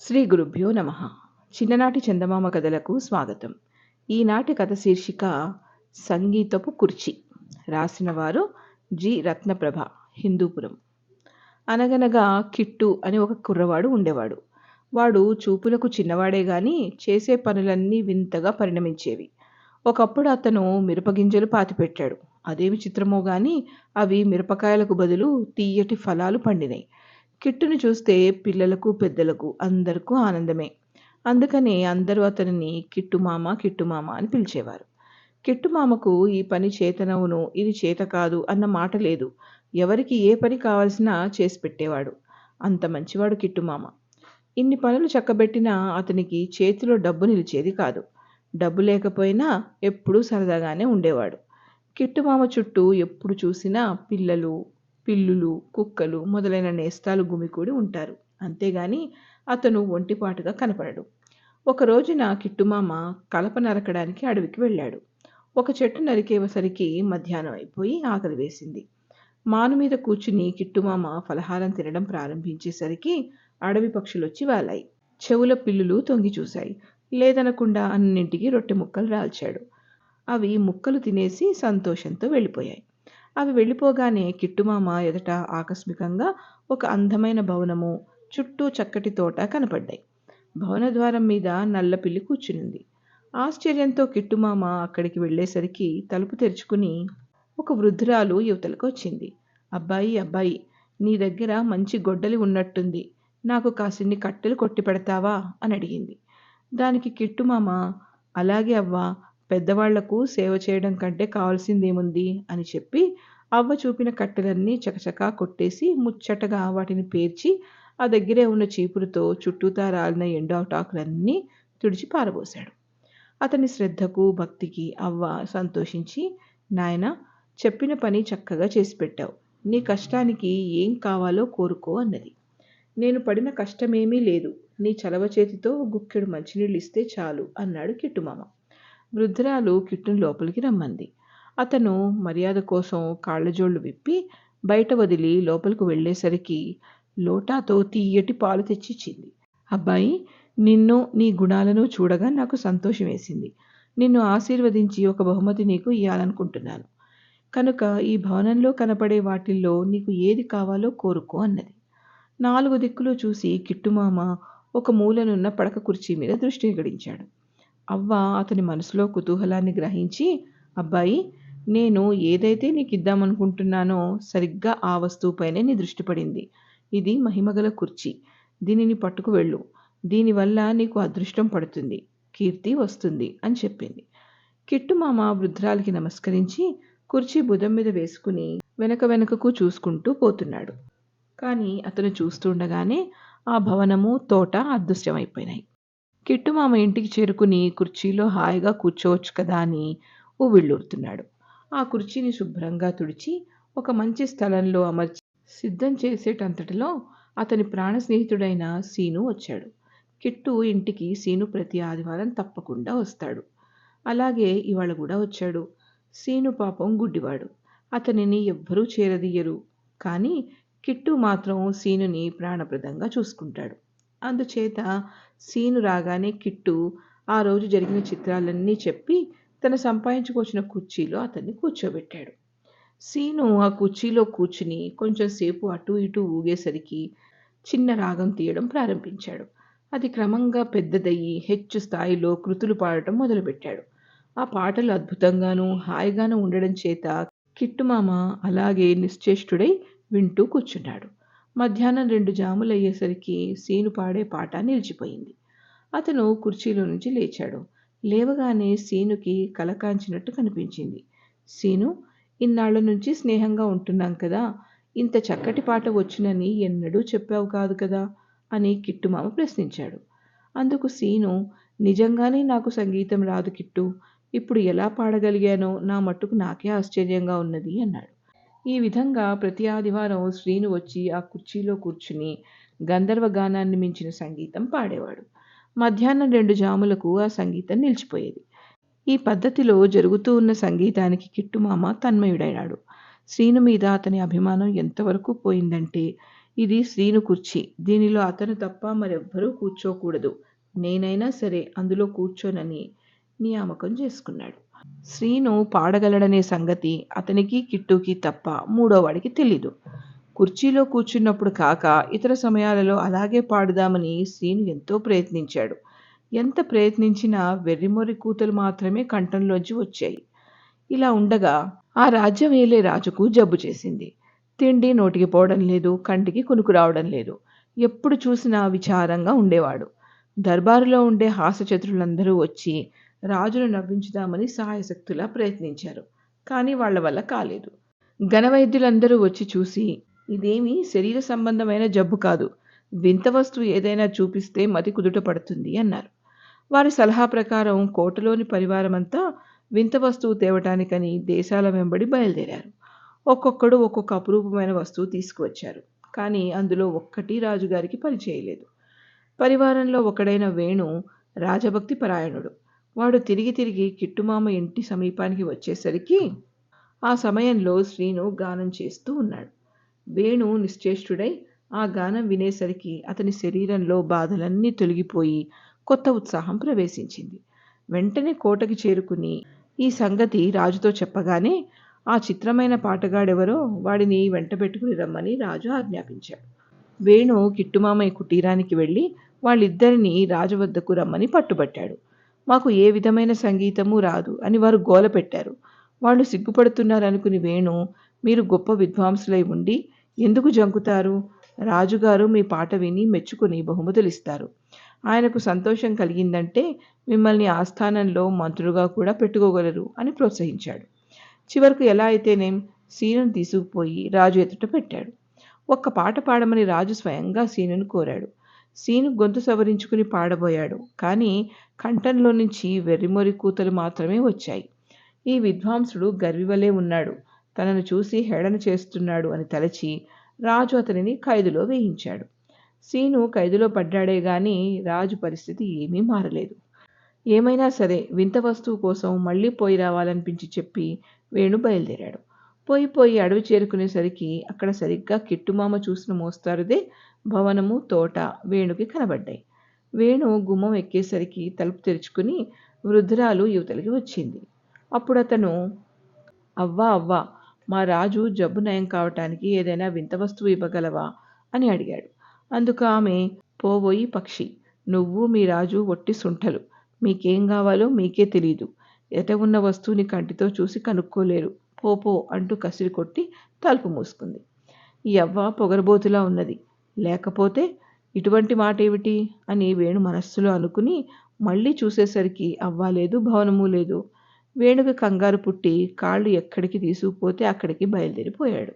శ్రీ గురుభ్యో నమ. చిన్ననాటి చందమామ కథలకు స్వాగతం. ఈనాటి కథ శీర్షిక సంగీతపు కుర్చీ. రాసిన వారు జి. రత్నప్రభ హిందూపురం. అనగనగా కిట్టు అని ఒక కుర్రవాడు ఉండేవాడు. వాడు చూపులకు చిన్నవాడే గాని చేసే పనులన్నీ వింతగా పరిణమించేవి. ఒకప్పుడు అతను మిరపగింజలు పాతిపెట్టాడు అదేమి చిత్రమో గాని అవి మిరపకాయలకు బదులు తీయటి ఫలాలు పండినాయి. కిట్టును చూస్తే పిల్లలకు పెద్దలకు అందరికీ ఆనందమే. అందుకనే అందరూ అతనిని కిట్టుమామ కిట్టుమామ అని పిలిచేవారు. కిట్టుమామకు ఈ పని చేతనవును ఇది చేత కాదు అన్న మాట లేదు. ఎవరికి ఏ పని కావలసినా చేసి పెట్టేవాడు. అంత మంచివాడు కిట్టుమామ ఇన్ని పనులు చక్కబెట్టినా అతనికి చేతిలో డబ్బు నిలిచేది కాదు. డబ్బు లేకపోయినా ఎప్పుడూ సరదాగానే ఉండేవాడు. కిట్టుమామ చుట్టూ ఎప్పుడు చూసినా పిల్లలు పిల్లులు కుక్కలు మొదలైన నేస్తాలు గుమికూడి ఉంటారు. అంతేగాని అతను ఒంటిపాటుగా కనపడడు. ఒక రోజున కిట్టుమామ కలప నరకడానికి అడవికి వెళ్ళాడు. ఒక చెట్టు నరికేవసరికి మధ్యాహ్నం అయిపోయి ఆకలి వేసింది. మాను మీద కూర్చుని కిట్టుమామ ఫలహారం తినడం ప్రారంభించేసరికి అడవి పక్షులొచ్చి వాలాయి. చెవుల పిల్లులు తొంగి చూశాయి. లేదనకుండా అన్నింటికి రొట్టె ముక్కలు రాల్చాడు. అవి ముక్కలు తినేసి సంతోషంతో వెళ్ళిపోయాయి. అవి వెళ్ళిపోగానే కిట్టుమామ ఎదుట ఆకస్మికంగా ఒక అందమైన భవనము చుట్టూ చక్కటి తోట కనపడ్డాయి. భవన ద్వారం మీద నల్లపిల్లి కూర్చునింది. ఆశ్చర్యంతో కిట్టుమామ అక్కడికి వెళ్ళేసరికి తలుపు తెరుచుకుని ఒక వృద్ధురాలు యువతలకు వచ్చింది. అబ్బాయి అబ్బాయి నీ దగ్గర మంచి గొడ్డలి ఉన్నట్టుంది. నాకు కాసిన్ని కట్టెలు కొట్టి పెడతావా అని అడిగింది. దానికి కిట్టుమామ అలాగే అవ్వా పెద్దవాళ్ళకు సేవ చేయడం కంటే కావాల్సిందేముంది అని చెప్పి అవ్వ చూపిన కట్టెలన్నీ చకచకా కొట్టేసి ముచ్చటగా వాటిని పేర్చి ఆ దగ్గరే ఉన్న చీపురుతో చుట్టూతా రాలిన ఎండాటాకులన్నీ తుడిచి పారబోశాడు. అతని శ్రద్ధకు భక్తికి అవ్వ సంతోషించి నాయన చెప్పిన పని చక్కగా చేసి పెట్టావు. నీ కష్టానికి ఏం కావాలో కోరుకో అన్నది. నేను పడిన కష్టమేమీ లేదు. నీ చలవ చేతితో గుక్కెడు మంచినీళ్ళు ఇస్తే చాలు అన్నాడు కిట్టుమామ. వృద్ధురాలు కిట్టును లోపలికి రమ్మంది. అతను మర్యాద కోసం కాళ్ళజోళ్ళు విప్పి బయట వదిలి లోపలికి వెళ్ళేసరికి లోటాతో తీయటి పాలు తెచ్చిచ్చింది. అబ్బాయి నిన్ను నీ గుణాలను చూడగా నాకు సంతోషం వేసింది నిన్ను ఆశీర్వదించి ఒక బహుమతి నీకు ఇవ్వాలనుకుంటున్నాను కనుక ఈ భవనంలో కనపడే వాటిల్లో నీకు ఏది కావాలో కోరుకో అన్నది. నాలుగు దిక్కులు చూసి కిట్టుమామ ఒక మూలనున్న పడక కుర్చీ మీద దృష్టి గడించాడు అవ్వ అతని మనసులో కుతూహలాన్ని గ్రహించి అబ్బాయి నేను ఏదైతే నీకు ఇద్దామనుకుంటున్నానో సరిగ్గా ఆ వస్తువుపైనే నీ దృష్టి పడింది. ఇది మహిమగల కుర్చీ. దీనిని పట్టుకు వెళ్ళు. దీనివల్ల నీకు అదృష్టం పడుతుంది. కీర్తి వస్తుంది అని చెప్పింది. కిట్టుమామ వృద్ధురాలికి నమస్కరించి కుర్చీ బుధం మీద వేసుకుని వెనక వెనకకు చూసుకుంటూ పోతున్నాడు. కానీ అతను చూస్తుండగానే ఆ భవనము తోట అదృశ్యమైపోయినాయి. కిట్టు మామ ఇంటికి చేరుకుని కుర్చీలో హాయిగా కూర్చోవచ్చు కదా అని ఊవిళ్ళూరుతున్నాడు ఆ కుర్చీని శుభ్రంగా తుడిచి ఒక మంచి స్థలంలో అమర్చి సిద్ధం చేసేటంతటిలో అతని ప్రాణ స్నేహితుడైన సీను వచ్చాడు. కిట్టు ఇంటికి సీను ప్రతి ఆదివారం తప్పకుండా వస్తాడు. అలాగే ఇవాళ కూడా వచ్చాడు. సీను పాపం గుడ్డివాడు. అతనిని ఎవ్వరూ చేరదీయరు. కానీ కిట్టు మాత్రం సీనుని ప్రాణప్రదంగా చూసుకుంటాడు. అందుచేత సీను రాగానే కిట్టు ఆ రోజు జరిగిన చిత్రాలన్నీ చెప్పి తన సంపాదించుకొచ్చిన కుర్చీలో అతన్ని కూర్చోబెట్టాడు. సీను ఆ కుర్చీలో కూర్చుని కొంచెం సేపు అటు ఇటు ఊగేసరికి చిన్న రాగం తీయడం ప్రారంభించాడు. అది క్రమంగా పెద్దదయ్యి హెచ్చు స్థాయిలో కృతులు పాడటం మొదలుపెట్టాడు. ఆ పాటలు అద్భుతంగానూ హాయిగానూ ఉండడం చేత కిట్టుమామ అలాగే నిశ్చేష్టుడై వింటూ కూర్చున్నాడు. మధ్యాహ్నం రెండు జాములయ్యేసరికి సీను పాడే పాట నిలిచిపోయింది. అతను కుర్చీలో నుంచి లేచాడు. లేవగానే సీనుకి కలకాంచినట్టు కనిపించింది. సీను ఇన్నాళ్ళ నుంచి స్నేహంగా ఉంటున్నాం కదా. ఇంత చక్కటి పాట వచ్చునని ఎన్నడూ చెప్పావు కాదు కదా అని కిట్టుమామ ప్రశ్నించాడు. అందుకు సీను నిజంగానే నాకు సంగీతం రాదు కిట్టు. ఇప్పుడు ఎలా పాడగలిగానో నా మట్టుకు నాకే ఆశ్చర్యంగా ఉన్నది అన్నాడు. ఈ విధంగా ప్రతి ఆదివారం శ్రీను వచ్చి ఆ కుర్చీలో కూర్చుని గంధర్వ గానాన్ని మించిన సంగీతం పాడేవాడు. మధ్యాహ్నం రెండు జాములకు ఆ సంగీతం నిలిచిపోయేది. ఈ పద్ధతిలో జరుగుతూ ఉన్న సంగీతానికి కిట్టుమామ తన్మయుడైనాడు. శ్రీను మీద అతని అభిమానం ఎంతవరకు పోయిందంటే ఇది శ్రీను కుర్చీ. దీనిలో అతను తప్ప మరెవ్వరూ కూర్చోకూడదు. నేనైనా సరే అందులో కూర్చోనని నియామకం చేసుకున్నాడు. శ్రీను పాడగలడనే సంగతి అతనికి కిట్టుకి తప్ప మూడోవాడికి తెలీదు. కుర్చీలో కూర్చున్నప్పుడు కాక ఇతర సమయాలలో అలాగే పాడుదామని శ్రీను ఎంతో ప్రయత్నించాడు. ఎంత ప్రయత్నించినా వెర్రిమొర్రి కూతలు మాత్రమే కంఠంలోంచి వచ్చాయి. ఇలా ఉండగా ఆ రాజ్యం ఏలే రాజుకు జబ్బు చేసింది. తిండి నోటికి పోవడం లేదు కంటికి కునుకు రావడం లేదు. ఎప్పుడు చూసినా విచారంగా ఉండేవాడు. దర్బారులో ఉండే హాస్యచతురులందరూ వచ్చి రాజును నవ్వించుదామని సహాయశక్తులా ప్రయత్నించారు. కానీ వాళ్ళ వల్ల కాలేదు. ఘనవైద్యులందరూ వచ్చి చూసి ఇదేమీ శరీర సంబంధమైన జబ్బు కాదు. వింత వస్తువు ఏదైనా చూపిస్తే మతి కుదుట పడుతుంది అన్నారు. వారి సలహా ప్రకారం కోటలోని పరివారమంతా వింత వస్తువు తేవటానికని దేశాల వెంబడి బయలుదేరారు. ఒక్కొక్కడు ఒక్కొక్క అపురూపమైన వస్తువు తీసుకువచ్చారు. కానీ అందులో ఒక్కటి రాజుగారికి పనిచేయలేదు. పరివారంలో ఒకడైన వేణు రాజభక్తి పరాయణుడు వాడు తిరిగి తిరిగి కిట్టుమామ ఇంటి సమీపానికి వచ్చేసరికి ఆ సమయంలో శ్రీను గానం చేస్తూ ఉన్నాడు. వేణు నిశ్చేష్టుడై ఆ గానం వినేసరికి అతని శరీరంలో బాధలన్నీ తొలగిపోయి కొత్త ఉత్సాహం ప్రవేశించింది. వెంటనే కోటకి చేరుకుని ఈ సంగతి రాజుతో చెప్పగానే ఆ చిత్రమైన పాటగాడెవరో వాడిని వెంటబెట్టుకుని రమ్మని రాజు ఆజ్ఞాపించాడు. వేణు కిట్టుమామయ్య కుటీరానికి వెళ్ళి వాళ్ళిద్దరినీ రాజు వద్దకు రమ్మని పట్టుబట్టాడు. మాకు ఏ విధమైన సంగీతము రాదు అని వారు గోల పెట్టారు. వాళ్ళు సిగ్గుపడుతున్నారనుకుని వేణు మీరు గొప్ప విద్వాంసులై ఉండి ఎందుకు జంకుతారు? రాజుగారు మీ పాట విని మెచ్చుకుని బహుమతులు ఇస్తారు ఆయనకు సంతోషం కలిగిందంటే మిమ్మల్ని ఆస్థానంలో మంత్రులుగా కూడా పెట్టుకోగలరు అని ప్రోత్సహించాడు. చివరకు ఎలా అయితేనేం? సీనును తీసుకుపోయి రాజు ఎదుట పెట్టాడు. ఒక్క పాట పాడమని రాజు స్వయంగా సీనును కోరాడు. సీను గొంతు సవరించుకుని పాడబోయాడు. కానీ కంఠంలో నుంచి వెర్రిమొరి కూతలు మాత్రమే వచ్చాయి. ఈ విద్వాంసుడు గర్వివలే ఉన్నాడు. తనను చూసి హేళన చేస్తున్నాడు అని తలచి రాజు అతనిని ఖైదులో వేయించాడు. సీను ఖైదులో పడ్డాడే గాని రాజు పరిస్థితి ఏమీ మారలేదు. ఏమైనా సరే వింత వస్తువు కోసం మళ్ళీ పోయి రావాలనిపించి చెప్పి వేణు బయలుదేరాడు. పోయి పోయి అడవి చేరుకునేసరికి అక్కడ సరిగ్గా కిట్టుమామ చూసిన మోస్తారుదే భవనము తోట వేణుకి కనబడ్డాయి. వేణు గుమ్మం ఎక్కేసరికి తలుపు తెరుచుకుని వృద్ధురాలు యువతలకి వచ్చింది. అప్పుడు అతను అవ్వా అవ్వా మా రాజు జబ్బు నయం కావటానికి ఏదైనా వింత వస్తువు ఇవ్వగలవా? అని అడిగాడు. అందుకు ఆమె పోబోయి పక్షి నువ్వు మీ రాజు ఒట్టి సుంఠలు మీకేం కావాలో మీకే తెలియదు ఎట ఉన్న వస్తువుని కంటితో చూసి కనుక్కోలేరు. పోపో అంటూ కసిరి కొట్టి తలుపు మూసుకుంది. ఈ అవ్వ పొగరబోతులా ఉన్నది. లేకపోతే ఇటువంటి మాట ఏమిటి అని వేణు మనస్సులో అనుకుని మళ్ళీ చూసేసరికి అవ్వాలేదు భవనము లేదు. వేణుకు కంగారు పుట్టి కాళ్ళు ఎక్కడికి తీసుకుపోతే అక్కడికి బయలుదేరిపోయాడు.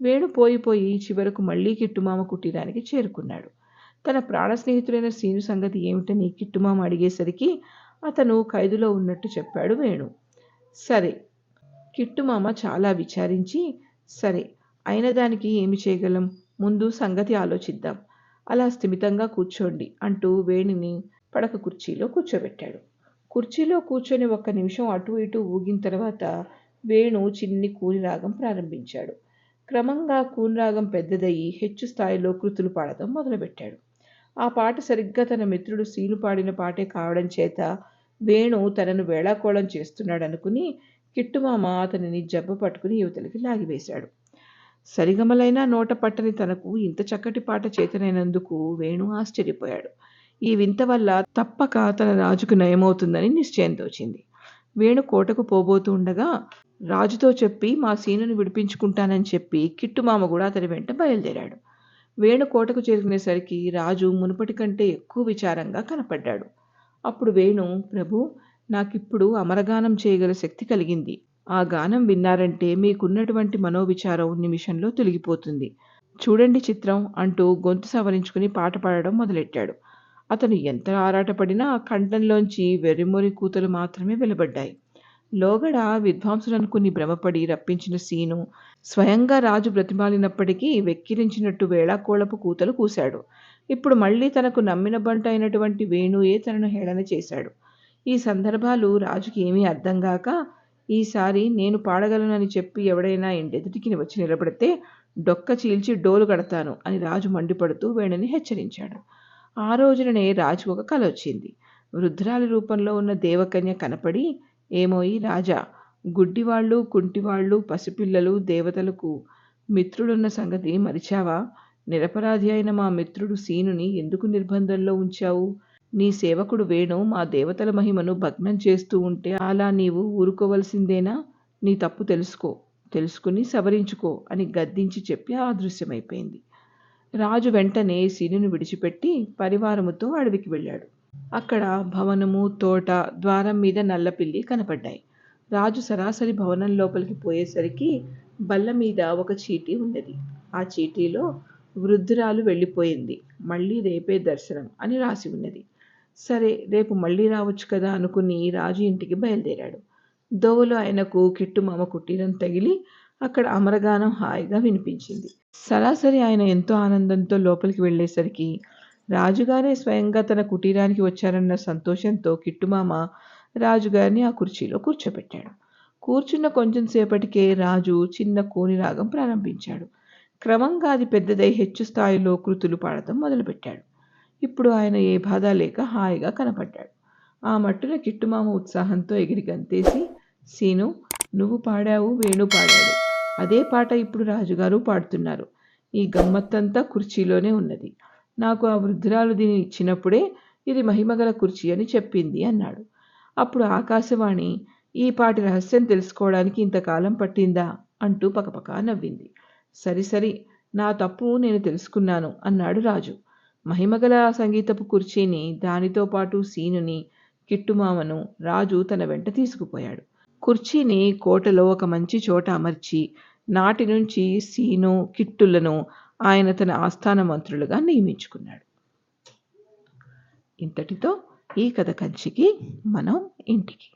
వేణు పోయి పోయి చివరకు మళ్ళీ కిట్టుమామ కుటీరానికి చేరుకున్నాడు. తన ప్రాణ స్నేహితుడైన సీను సంగతి ఏమిటని కిట్టుమామ అడిగేసరికి అతను ఖైదులో ఉన్నట్టు చెప్పాడు వేణు. సరే కిట్టుమామ చాలా విచారించి సరే అయిన దానికి ఏమి చేయగలం? ముందు సంగతి ఆలోచిద్దాం. అలా స్థిమితంగా కూర్చోండి అంటూ వేణిని పడక కుర్చీలో కూర్చోబెట్టాడు. కుర్చీలో కూర్చొని ఒక్క నిమిషం అటు ఇటు ఊగిన తర్వాత వేణు చిన్ని కూలిరాగం ప్రారంభించాడు. క్రమంగా కూలిరాగం పెద్దదయ్యి హెచ్చు స్థాయిలో కృతులు పాడటం మొదలుపెట్టాడు. ఆ పాట సరిగ్గా తన మిత్రుడు సీను పాడిన పాటే కావడం చేత వేణు తనను వేళాకోళం చేస్తున్నాడనుకుని కిట్టుమామ అతనిని జబ్బ పట్టుకుని యువతలకి లాగివేశాడు సరిగమలైనా నోట పట్టని తనకు ఇంత చక్కటి పాట చేతనైనందుకు వేణు ఆశ్చర్యపోయాడు. ఈ వింత వల్ల తప్పక తన రాజుకు నయమవుతుందని నిశ్చయం తోచింది వేణు కోటకు పోబోతూ ఉండగా రాజుతో చెప్పి మా సీనుని విడిపించుకుంటానని చెప్పి కిట్టుమామ కూడా అతని వెంట బయలుదేరాడు. వేణు కోటకు చేరుకునేసరికి రాజు మునుపటి కంటే ఎక్కువ విచారంగా కనపడ్డాడు. అప్పుడు వేణు ప్రభు నాకిప్పుడు అమరగానం చేయగల శక్తి కలిగింది. ఆ గానం విన్నారంటే మీకున్నటువంటి మనోవిచారం నిమిషంలో తొలగిపోతుంది. చూడండి చిత్రం అంటూ గొంతు సవరించుకుని పాట పాడడం మొదలెట్టాడు. అతను ఎంత ఆరాటపడినా కంఠంలోంచి వెర్రిమొరి కూతలు మాత్రమే వెలువడ్డాయి లోగడ విద్వాంసులనుకుని భ్రమపడి రప్పించిన సీను స్వయంగా రాజు బ్రతిమాలినప్పటికీ వెక్కిరించినట్టు వేళాకోళపు కూతలు కూశాడు. ఇప్పుడు మళ్ళీ తనకు నమ్మిన బంట అయినటువంటి వేణుయే తనను హేళన చేశాడు. ఈ సందర్భాలు రాజుకి ఏమీ అర్థం కాక ఈసారి నేను పాడగలనని చెప్పి ఎవడైనా ఎదుటికి వచ్చి నిలబడితే డొక్క చీల్చి డోలు కడతాను అని రాజు మండిపడుతూ వేణుని హెచ్చరించాడు. ఆ రోజుననే రాజుకు ఒక కల వచ్చింది. వృద్ధురాలి రూపంలో ఉన్న దేవకన్య కనపడి ఏమోయి రాజా గుడ్డివాళ్ళు కుంటివాళ్ళు పసిపిల్లలు దేవతలకు మిత్రుడున్న సంగతి మరిచావా? నిరపరాధి అయిన మా మిత్రుడు సీనుని ఎందుకు నిర్బంధంలో ఉంచావు? నీ సేవకుడు వేణు మా దేవతల మహిమను భగ్నం చేస్తూ ఉంటే అలా నీవు ఊరుకోవలసిందేనా? నీ తప్పు తెలుసుకో తెలుసుకుని సవరించుకో అని గద్దించి చెప్పి అదృశ్యమైపోయింది రాజు వెంటనే సీనుని విడిచిపెట్టి పరివారముతో అడవికి వెళ్ళాడు. అక్కడ భవనము తోట ద్వారం మీద నల్లపిల్లి కనపడ్డాయి. రాజు సరాసరి భవనం లోపలికి పోయేసరికి బల్ల మీద ఒక చీటీ ఉన్నది. ఆ చీటీలో వృద్ధురాలు వెళ్ళిపోయింది. మళ్ళీ రేపే దర్శనం అని రాసి ఉన్నది. సరే రేపు మళ్ళీ రావచ్చు కదా అనుకుని రాజు ఇంటికి బయలుదేరాడు. దోవలో ఆయనకు కిట్టుమామ కుటీరం తగిలి అక్కడ అమరగానం హాయిగా వినిపించింది. సరాసరి ఆయన ఎంతో ఆనందంతో లోపలికి వెళ్ళేసరికి రాజుగారే స్వయంగా తన కుటీరానికి వచ్చారన్న సంతోషంతో కిట్టుమామ రాజుగారిని ఆ కుర్చీలో కూర్చోబెట్టాడు కూర్చున్న కొంచెం సేపటికే రాజు చిన్న కోని రాగం ప్రారంభించాడు. క్రమంగా అది పెద్దదై హెచ్చు స్థాయిలో కృతులు పాడటం మొదలుపెట్టాడు. ఇప్పుడు ఆయన ఏ బాధ లేక హాయిగా కనపడ్డాడు. ఆ మట్టున కిట్టుమామ ఉత్సాహంతో ఎగిరి గంతేసి సీను నువ్వు పాడావు వేణు పాడాడు. అదే పాట ఇప్పుడు రాజుగారు పాడుతున్నారు. ఈ గమ్మత్తంతా కుర్చీలోనే ఉన్నది. నాకు ఆ వృద్ధురాలు దీనిని ఇచ్చినప్పుడే ఇది మహిమగల కుర్చీ అని చెప్పింది అన్నాడు. అప్పుడు ఆకాశవాణి ఈ పాటి రహస్యం తెలుసుకోవడానికి ఇంతకాలం పట్టిందా అంటూ పకపకా నవ్వింది. సరి సరి నా తప్పు నేను తెలుసుకున్నాను అన్నాడు రాజు. మహిమగల సంగీతపు కుర్చీని దానితో పాటు సీనుని కిట్టుమామను రాజు తన వెంట తీసుకుపోయాడు. కుర్చీని కోటలో ఒక మంచి చోట అమర్చి నాటి నుంచి సీను కిట్టులను ఆయన తన ఆస్థాన మంత్రులుగా నియమించుకున్నాడు. ఇంతటితో ఈ కథ కంచికి మనం ఇంటికి.